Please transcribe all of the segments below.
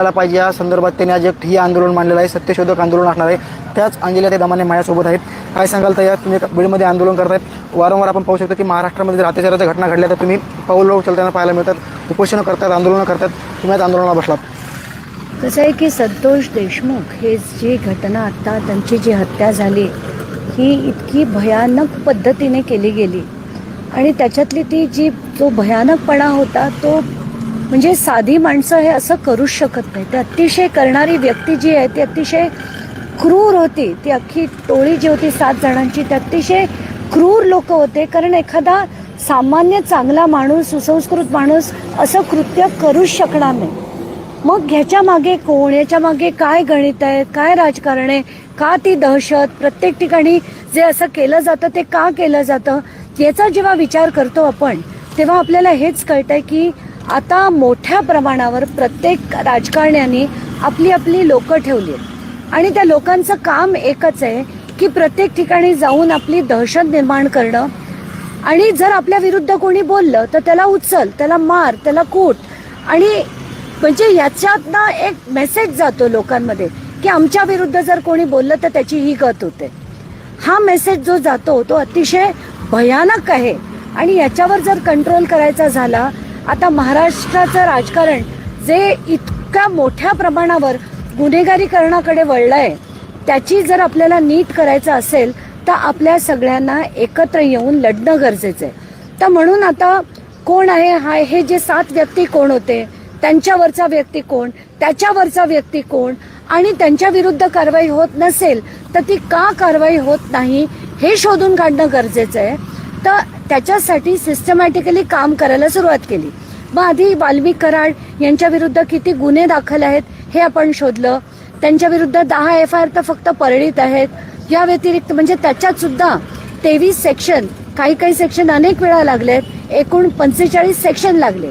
करायला पाहिजे. या संदर्भात त्यांनी आज एक ही आंदोलन मांडलेलं आहे. सत्यशोधक आंदोलन असणार आहे. त्याच अंजली ते दमाने माझ्यासोबत आहेत. काय सांगाल तर या तुम्ही एका बीडमध्ये आंदोलन करतायत. वारंवार आपण पाहू शकतो की महाराष्ट्रामध्ये जर अत्याचाराच्या घटना घडल्या तर तुम्ही पाऊल उचलताना पाहायला मिळतात. उपोषणं करतात आंदोलनं करतात. तुम्ही आज आंदोलनाला बसलात. कसं आहे की संतोष देशमुख हे जी घटना आत्ता त्यांची जी हत्या झाली ही इतकी भयानक पद्धतीने केली गेली. आणि त्याच्यातली ती जी जो भयानकपणा होता तो म्हणजे साधी माणसं हे असं करूच शकत नाही. ते अतिशय करणारी व्यक्ती जी आहे ती अतिशय क्रूर होती. ती अख्खी टोळी जी होती सात जणांची ती अतिशय क्रूर लोक होते. कारण एखादा सामान्य चांगला माणूस सुसंस्कृत माणूस असं कृत्य करूच शकणार नाही. मग ह्याच्या मागे कोण? याच्या मागे काय गणित आहे? काय राजकारण आहे? का ती दहशत? प्रत्येक ठिकाणी जे असं केलं जातं ते का केलं जातं? याचा जेव्हा विचार करतो आपण तेव्हा आपल्याला हेच कळतंय की आता मोठ्या प्रमाणावर प्रत्येक राजकारण्याने आपली आपली लोकं ठेवली आहेत. आणि त्या लोकांचं काम एकच आहे की प्रत्येक ठिकाणी जाऊन आपली दहशत निर्माण करणं. आणि जर आपल्या विरुद्ध कोणी बोललं तर त्याला उचल त्याला मार त्याला कूट. आणि म्हणजे याच्यातनं एक मेसेज जातो लोकांमध्ये की आमच्या विरुद्ध जर कोणी बोललं तर त्याची ही गत होते. हा मेसेज जो जातो तो अतिशय भयानक आहे. आणि याच्यावर जर कंट्रोल करायचा झाला आता महाराष्ट्राचं राजकारण जे इतक्या मोठ्या प्रमाणावर गुन्हेगारीकरणाकडे वळलं आहे त्याची जर आपल्याला नीट करायचं असेल तर आपल्या सगळ्यांना एकत्र येऊन लढणं गरजेचं आहे. तर म्हणून आता कोण आहे हा हे जे सात व्यक्ती कोण होते त्यांच्यावरचा व्यक्ती कोण त्याच्यावरचा व्यक्ती कोण आणि त्यांच्या विरुद्ध कारवाई होत नसेल तर ती का कारवाई होत नाही हे शोधून काढणं गरजेचं आहे. तर त्याच्यासाठी सिस्टमॅटिकली काम करायला सुरुवात केली. मग आधी वाल्मिक कराड यांच्या विरुद्ध किती गुन्हे दाखल आहेत हे आपण शोधलं. त्यांच्या विरुद्ध दहा एफ आय आर तर फक्त परळीत आहेत. या व्यतिरिक्त म्हणजे त्याच्यात सुद्धा तेवीस सेक्शन काही काही सेक्शन अनेक वेळा लागलेत. एकूण पंचेचाळीस सेक्शन लागले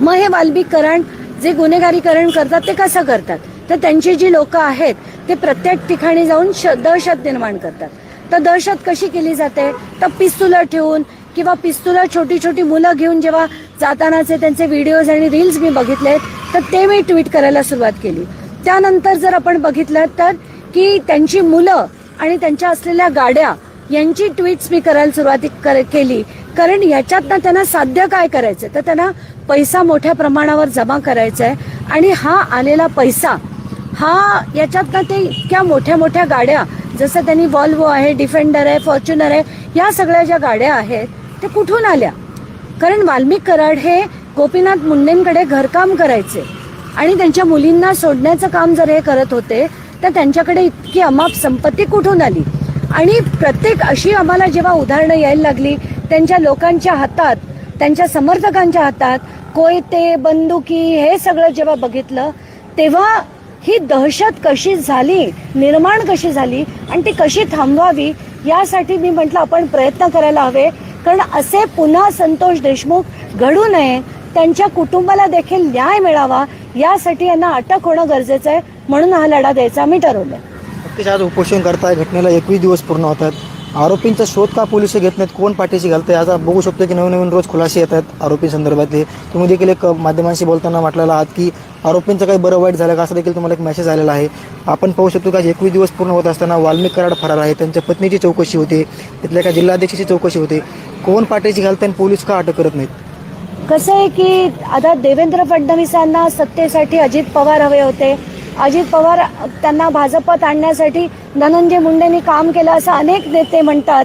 मग हे वाल्मिकरण जे गुन्हेगारीकरण करतात ते कसं करतात? तर त्यांची जी लोक आहेत ते प्रत्येक ठिकाणी जाऊन श दहशत निर्माण करतात. तर दहशत कशी केली जाते? तर पिस्तुलं ठेवून किंवा पिस्तुलं छोटी छोटी मुलं घेऊन जेव्हा जातानाचे त्यांचे व्हिडिओज आणि रील्स मी बघितले तर ते मी ट्विट करायला सुरुवात केली. त्यानंतर जर आपण बघितलं तर की त्यांची मुलं आणि त्यांच्या असलेल्या गाड्या यांची ट्विट्स मी करायला सुरुवात कर केली. कारण याच्यातनं त्यांना साध्य काय करायचं तर त्यांना पैसा मोठ्या प्रमाणावर जमा करायचा आहे आणि हा आलेला पैसा हा याच्यातनं ते इतक्या मोठ्या मोठ्या गाड्या जसं त्यांनी वॉल्वो आहे डिफेंडर आहे फॉर्च्युनर आहे या सगळ्या ज्या गाड्या आहेत त्या कुठून आल्या? कारण वाल्मिक कराड हे गोपीनाथ मुंडेंकडे घरकाम करायचे आणि त्यांच्या मुलींना सोडण्याचं काम जर हे करत होते तर त्यांच्याकडे इतकी अमाप संपत्ती कुठून आली? आणि प्रत्येक अशी आम्हाला जेव्हा उदाहरणं यायला लागली त्यांच्या लोकांच्या हातात त्यांच्या समर्थकांच्या हातात कोयते बंदुकी हे सगळं जेव्हा बघितलं तेव्हा ही दहशत कशी झाली निर्माण कशी झाली आणि ती कशी थांबवावी यासाठी मी म्हटलं आपण प्रयत्न करायला हवे. कारण असे पुन्हा संतोष देशमुख घडू नये त्यांच्या कुटुंबाला देखील न्याय मिळावा यासाठी यांना अटक होणं गरजेचं आहे म्हणून हा लढा द्यायचा आम्ही ठरवलं आज उपोषण करताय घटनेला एकवीस दिवस पूर्ण होतात. आरोपींचा शोध का पोलीस घेत नाहीत? कोण पाठीशी घालते आता बघू शकतो की नवीन नवीन रोज खुलासे आहेत आरोपी संदर्भातले. तुम्ही देखील एक माध्यमांशी बोलताना म्हटलेला आहात की आरोपींचं काही बरं वाईट झालं का? असं देखील तुम्हाला एक मेसेज आलेला आहे. आपण पाहू शकतो की एकवीस दिवस पूर्ण होत असताना वाल्मिक कराड फरार आहे. त्यांच्या पत्नीची चौकशी होते. तिथल्या एका जिल्हाध्यक्षाची चौकशी होते. कोण पाठीशी घालते आणि पोलीस का अटक करत नाहीत? कसं आहे की आता देवेंद्र फडणवीसांना सत्तेसाठी अजित पवार हवे होते. अजित पवार त्यांना भाजपात आणण्यासाठी धनंजय मुंडेंनी काम केलं असं अनेक नेते म्हणतात.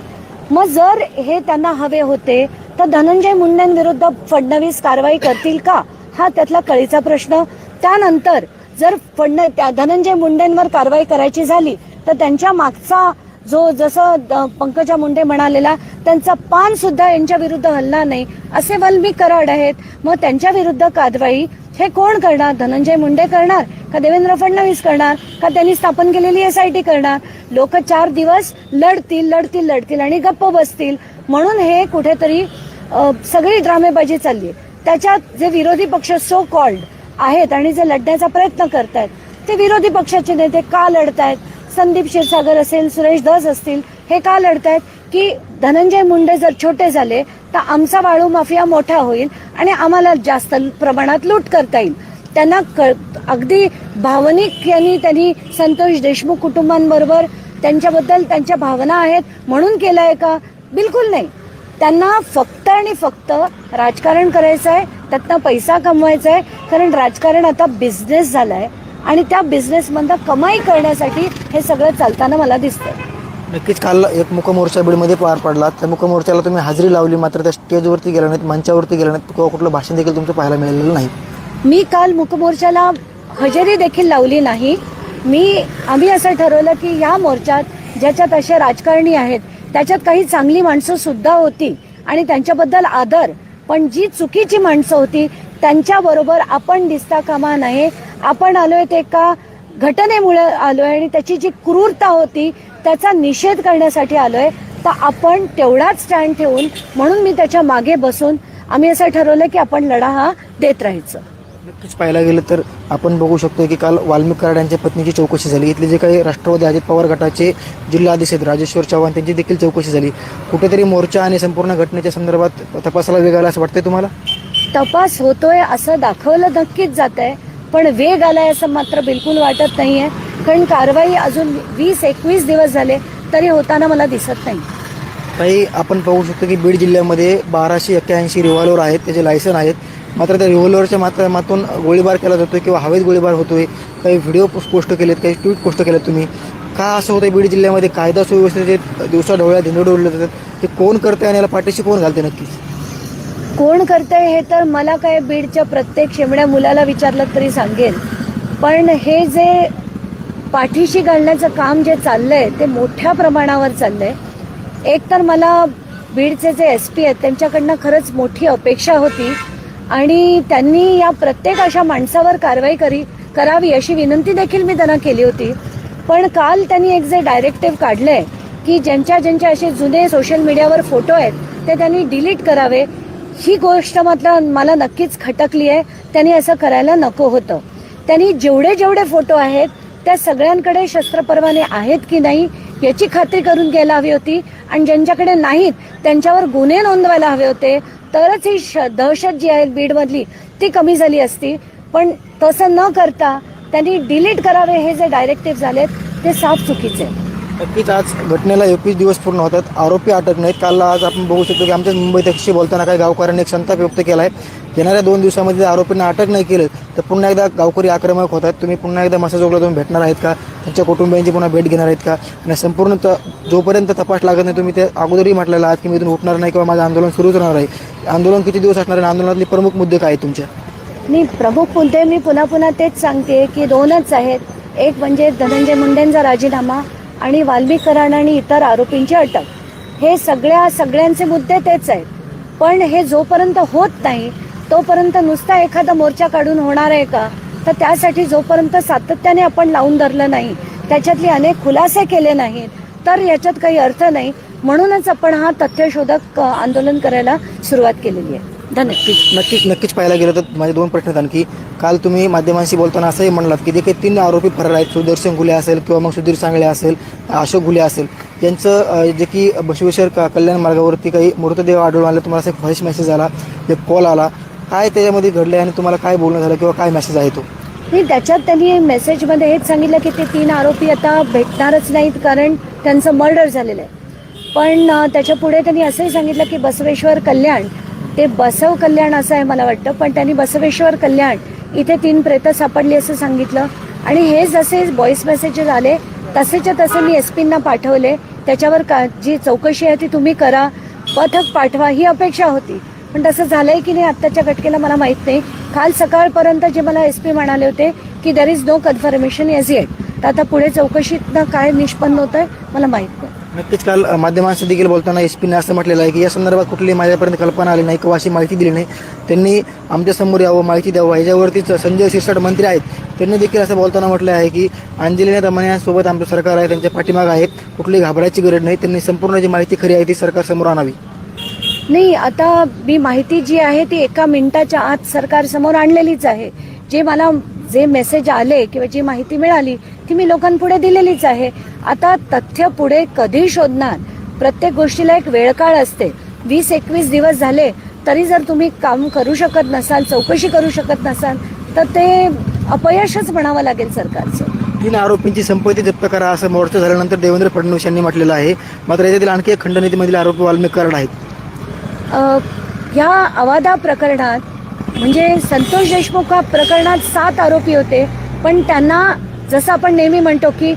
मग जर हे त्यांना हवे होते तर धनंजय मुंडेंविरुद्ध फडणवीस कारवाई करतील का? हा त्यातला कळीचा प्रश्न. त्यानंतर जर फडण त्या धनंजय मुंडेंवर कारवाई करायची झाली तर त्यांच्या मागचा जो जसं द- पंकजा मुंडे म्हणालेला त्यांचा पान सुद्धा यांच्या विरुद्ध हल्ला नाही असे वल्मी कराड आहेत. मग त्यांच्या विरुद्ध कारवाई हे कोण करणार? धनंजय मुंडे करणार? का देवेंद्र फडणवीस करणार? का त्यांनी स्थापन केलेली एस आय टी करणार? लोक चार दिवस लढतील लढतील लढतील आणि गप्प बसतील. म्हणून हे कुठेतरी सगळी ड्रामेबाजी चालली त्याच्यात जे विरोधी पक्ष सो कॉल्ड आहेत आणि जे लढण्याचा प्रयत्न करतायत ते विरोधी पक्षाचे नेते का लढतायत? संदीप क्षीरसागर असेल सुरेश दस असतील हे का लढतायत? की धनंजय मुंडे जर छोटे झाले तर आमचा वाळू माफिया मोठा होईल आणि आम्हाला जास्त प्रमाणात लूट करता येईल. त्यांना अगदी भावनिक यांनी त्यांनी संतोष देशमुख कुटुंबांबरोबर त्यांच्याबद्दल त्यांच्या भावना आहेत म्हणून केलं आहे का? बिलकुल नाही. त्यांना फक्त आणि फक्त राजकारण करायचं आहे त्यातनं पैसा कमवायचा आहे कारण राजकारण आता बिझनेस झाला आहे आणि त्या बिझनेसमधनं कमाई करण्यासाठी हे सगळं चालताना मला दिसतं नक्कीच काल एक मुकमोर्चा बीडमध्ये पार पडला. त्या मुकमोर्चाला तुम्ही हजेरी लावली मात्र त्या स्टेजवरती गेल्या नाहीत मंचावरती गेल्या नाहीत. किंवा कुठलं भाषण देखील तुमचं पाहायला मिळालेलं नाही. मी काल मुकमोर्चाला हजेरी देखील लावली नाही. मी आम्ही असं ठरवलं की या मोर्चात ज्याच्यात असे राजकारणी आहेत त्याच्यात काही चांगली माणसं सुद्धा होती आणि त्यांच्याबद्दल आदर. पण जी चुकीची माणसं होती त्यांच्याबरोबर आपण दिसता कामा नये आपण आलोय ते एका घटनेमुळे आलोय आणि त्याची जी क्रूरता होती त्याचा निषेध करण्यासाठी आलोय. तर आपण तेवढाच स्टँड ठेवून म्हणून मी त्याच्यामागे बसून आम्ही असं ठरवलं की आपण लढा हा देत राहायचं. नक्कीच पाहायला गेलं तर आपण बघू शकतो की काल वाल्मिक कराड यांच्या पत्नीची चौकशी झाली. इथले जे काही राष्ट्रवादी अजित पवार गटाचे जिल्हाधीश आहेत राजेश्वर चव्हाण त्यांची देखील चौकशी झाली. कुठेतरी मोर्चा आणि संपूर्ण घटनेच्या संदर्भात तपासाला वेग आला असं वाटतंय तुम्हाला? तपास होतोय असं दाखवलं नक्कीच जात आहे पण वेग आलाय असं मात्र बिलकुल वाटत नाहीये. कारण कारवाई अजून वीस एकवीस दिवस झाले तरी होताना मला दिसत नाही. काही आपण पाहू शकतो की बीड जिल्ह्यामध्ये बाराशे एक्क्याऐंशी रिव्हॉल्वर आहेत त्याचे लायसन आहेत. मात्र त्या रिव्हॉल्वरच्या माध्यमातून गोळीबार केला जातोय किंवा हवेत गोळीबार होतोय. काही व्हिडिओ पोस्ट केलेत काही ट्विट पोस्ट केलेत तुम्ही. का असं होतं बीड जिल्ह्यामध्ये? कायदा सुव्यवस्थेचे दिवसा ढवळ्या धिंडोडे उडले जातात. ते कोण करते आणि याला पाठीशी कोण घालते नक्कीच? कोण करतंय हे तर मला काय बीडच्या प्रत्येक शेमड्या मुलाला विचारलं तरी सांगेल. पण हे जे पाठीशी घालण्याचं काम जे चाललंय ते मोठ्या प्रमाणावर चाललंय. एक तर मला बीडचे जे एस पी आहेत त्यांच्याकडनं खरंच मोठी अपेक्षा होती आणि त्यांनी या प्रत्येक अशा माणसावर कारवाई करी करावी अशी विनंती देखील मी त्यांना केली होती. पण काल त्यांनी एक जे डायरेक्टिव्ह काढलंय की ज्यांच्या ज्यांच्या असे जुने सोशल मीडियावर फोटो आहेत ते त्यांनी डिलीट करावे. ही गोष्ट मात्र मला नक्कीच खटकली आहे. त्यांनी असं करायला नको होतं. त्यांनी जेवढे जेवढे फोटो आहेत त्या सगळ्यांकडे शस्त्रपरवाने आहेत की नाही याची खात्री करून घ्यायला हवी होती. आणि ज्यांच्याकडे नाहीत त्यांच्यावर गुन्हे नोंदवायला हवे होते. तरच ही श दहशत जी आहे बीडमधली ती कमी झाली असती. पण तसं न करता त्यांनी डिलीट करावे हे जे डायरेक्टिव्ह झालेत ते साफ चुकीचे. नक्कीच आज घटनेला एकवीस दिवस पूर्ण होतात. आरोपी अटक नाहीत. काल आज आपण बघू शकतो की आमच्या मुंबई टॅक्सी बोलताना काही गावकऱ्यांनी एक संताप व्यक्त केला आहे येणाऱ्या दोन दिवसामध्ये जर आरोपींना अटक नाही केलं तर पुन्हा एकदा गावकरी आक्रमक होतात. तुम्ही पुन्हा एकदा मसाजोगला तुम्ही भेटणार आहेत का? त्यांच्या कुटुंबियांची पुन्हा भेट घेणार आहेत का? आणि संपूर्ण त जोपर्यंत तपास लागत नाही तुम्ही ते अगोदरही म्हटलेलं आहात की मी इथून उठणार नाही किंवा माझं आंदोलन सुरूच राहणार आहे. आंदोलन किती दिवस असणार आहे? आंदोलनातले प्रमुख मुद्दे काय आहेत तुमच्या मी प्रमुख मुद्दे मी पुन्हा पुन्हा तेच सांगते की दोनच आहेत. एक म्हणजे धनंजय मुंडेंचा राजीनामा आणि वाल्मिक कराड आणि इतर आरोपींची अटक. हे सगळ्या सगळ्यांचे मुद्दे तेच आहेत. पण हे जोपर्यंत होत नाही तोपर्यंत नुसता एखादा मोर्चा काढून होणार आहे का? तर त्यासाठी जोपर्यंत सातत्याने आपण लावून धरलं नाही त्याच्यातले अनेक खुलासे केले नाहीत तर याच्यात काही अर्थ नाही. म्हणूनच आपण हा तथ्यशोधक आंदोलन करायला सुरुवात केलेली आहे. नक्कीच नक्कीच. नक्कीच पाहायला गेलं तर माझे दोन प्रश्न आहेत. आणखी काल तुम्ही माध्यमांशी बोलताना असंही म्हणलात की जे काही तीन आरोपी फरार आहेत सुदर्शन गुले असेल किंवा मग सुधीर सांगळे असेल अशोक गुले असेल यांचं जे की बसवेश्वर क- कल्याण मार्गावरती काही मृतदेह आढळून आले तुम्हाला असा व्हॉइस मेसेज आला एक कॉल आला. काय त्याच्यामध्ये घडलं आणि तुम्हाला काय बोलणं झालं किंवा काय मेसेज आहे तो? नाही त्याच्यात त्यांनी मेसेजमध्ये हेच सांगितलं की ते तीन आरोपी आता भेटणारच नाहीत कारण त्यांचं मर्डर झालेलं आहे. पण त्याच्या पुढे त्यांनी असंही सांगितलं की बसवेश्वर कल्याण ते बसव कल्याण असं आहे मला वाटतं पण त्यांनी बसवेश्वर कल्याण इथे तीन प्रेतं सापडली असं सांगितलं. आणि हे जसे व्हॉइस मेसेजेस आले तसेच्या तसे मी एस पींना पाठवले. त्याच्यावर का जी चौकशी आहे ती तुम्ही करा. पथक पाठवा ही अपेक्षा होती. पण तसं झालंय की नाही आत्ताच्या घटकेला मला माहीत नाही. काल सकाळपर्यंत जे मला एस पी म्हणाले होते की there is no confirmation as yet तर आता पुढे चौकशीतनं काय निष्पन्न होत आहे मला माहीत नाही. नक्कीच काल माध्यमांशी देखील बोलताना एस पीने असं म्हटलेलं आहे की या संदर्भात कुठली माझ्यापर्यंत कल्पना आली नाही किंवा अशी माहिती दिली नाही. त्यांनी आमच्यासमोर यावं माहिती द्यावं ह्याच्यावरतीच संजय शिरसाट मंत्री आहेत. त्यांनी देखील असं बोलताना म्हटलं आहे की अंजलीने रमण्यासोबत यांसोबत आमचं सरकार आहे त्यांच्या पाठीमाग आहेत. कुठली घाबरायची गरज नाही. त्यांनी संपूर्ण जी माहिती खरी आहे ती सरकार समोर आणावी. नाही आता मी माहिती जी आहे ती एका मिनिटाच्या आत सरकार समोर आणलेलीच आहे. जे मला जे मेसेज आले किंवा जी माहिती मिळाली ती मी लोकांपुढे दिलेलीच आहे. आता तथ्य पुढे कधी शोधणार? प्रत्येक गोष्टीला एक वेळकाळ असते. वीस एकवीस दिवस झाले तरी जर तुम्ही काम करू शकत नसाल चौकशी करू शकत नसाल तर ते अपयशच म्हणावं लागेल सरकारचं. तीन आरोपींची संपत्ती जप्त करा असं मोर्चा झाल्यानंतर देवेंद्र फडणवीस यांनी म्हटलेलं आहे. मात्र याच्यातील आणखी एक खंडनीतीमधील आरोपी वाल्मिक कराड आहेत. अ, या अवादा प्रकरणात म्हणजे संतोष देशमुख प्रकरणात सात आरोपी होते पण त्यांना जसं आपण नेहमी म्हणतो की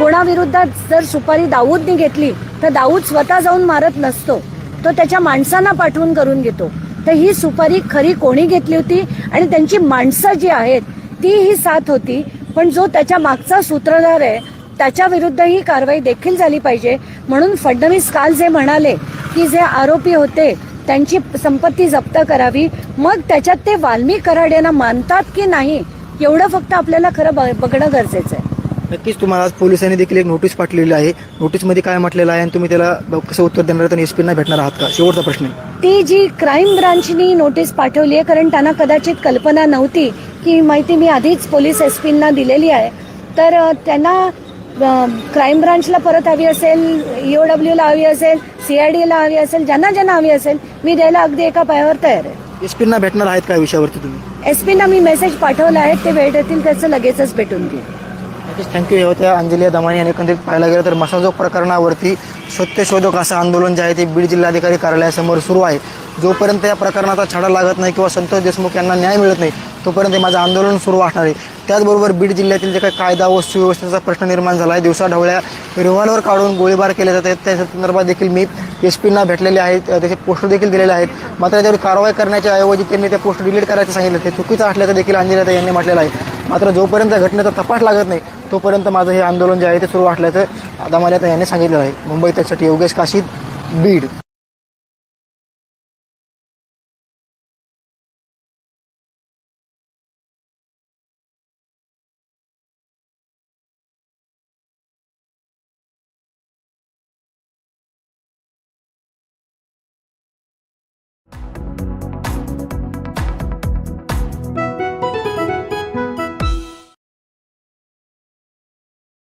कोणाविरुद्ध जर सुपारी दाऊदने घेतली तर दाऊद स्वतः जाऊन मारत नसतो. तो त्याच्या माणसांना पाठवून करून घेतो. तर ही सुपारी खरी कोणी घेतली होती? आणि त्यांची माणसं जी आहेत ती ही साथ होती. पण जो त्याच्या मागचा सूत्रधार आहे त्याच्या विरुद्ध ही कारवाई देखील झाली पाहिजे. म्हणून फडणवीस काल जे म्हणाले की जे आरोपी होते त्यांची संपत्ती जप्त करावी. मग त्याच्यात ते वाल्मिक कराड यांना मानतात की नाही एवढं फक्त आपल्याला खरं ब- बघणं गरजेचं आहे. नक्कीच तुम्हाला आज पोलिसांनी देखील एक नोटीस पाठवलेली आहे. नोटीसमध्ये काय म्हटलेलं आहे आणि तुम्ही त्याला कसं उत्तर देणार तर एस पीना भेटणार आहात का? शेवटचा प्रश्न ती जी क्राईम ब्रांचनी नोटीस पाठवली आहे कारण त्यांना कदाचित कल्पना नव्हती की माहिती मी आधीच पोलीस एस पींना दिलेली आहे. तर त्यांना क्राईम ब्रांचला परत हवी असेल ईओ डब्ल्यूला हवी असेल सी आय डीला हवी असेल ज्यांना ज्यांना हवी असेल मी द्यायला अगदी एका पायावर तयार आहे. एस पीना भेटणार आहेत का विषयावरती तुम्ही? एस पीना मी मेसेज पाठवला आहे ते देतील त्याचं लगेचच भेटून घेईल. नक्कीच थँक्यू हे होत्या अंजली दमानी आणि एकंदरीत पाहायला गेलं तर मसाजोग प्रकरणावरती सत्यशोधक असं आंदोलन जे आहे ते बीड जिल्हाधिकारी कार्यालयासमोर सुरू आहे. जोपर्यंत या प्रकरणाचा छडा लागत नाही किंवा संतोष देशमुख यांना न्याय मिळत नाही तोपर्यंत माझं आंदोलन सुरू असणार आहे. त्याचबरोबर बीड जिल्ह्यातील जे काही कायदा व सुव्यवस्थेचा प्रश्न निर्माण झाला आहे दिवसाढवळ्या रिव्हॉल्वर काढून गोळीबार केले जात आहेत त्या संदर्भात देखील मी एस पींना भेटलेले आहेत त्याचे पोस्टर देखील दिलेले आहेत. मात्र त्याच्यावर कारवाई करण्याच्या ऐवजी त्यांनी ते पोस्ट डिलीट करायचं सांगितलं. ते चुकीचं असल्याचं देखील अंजली यांनी म्हटलेलं आहे. मात्र जोपर्यंत घटनेचा तपास लागत नाही तोपर्यंत माझं हे आंदोलन जे आहे ते सुरू असल्याचं दामाल्याता यांनी सांगितलेलं आहे. मुंबई त्यासाठी योगेश काशीद बीड.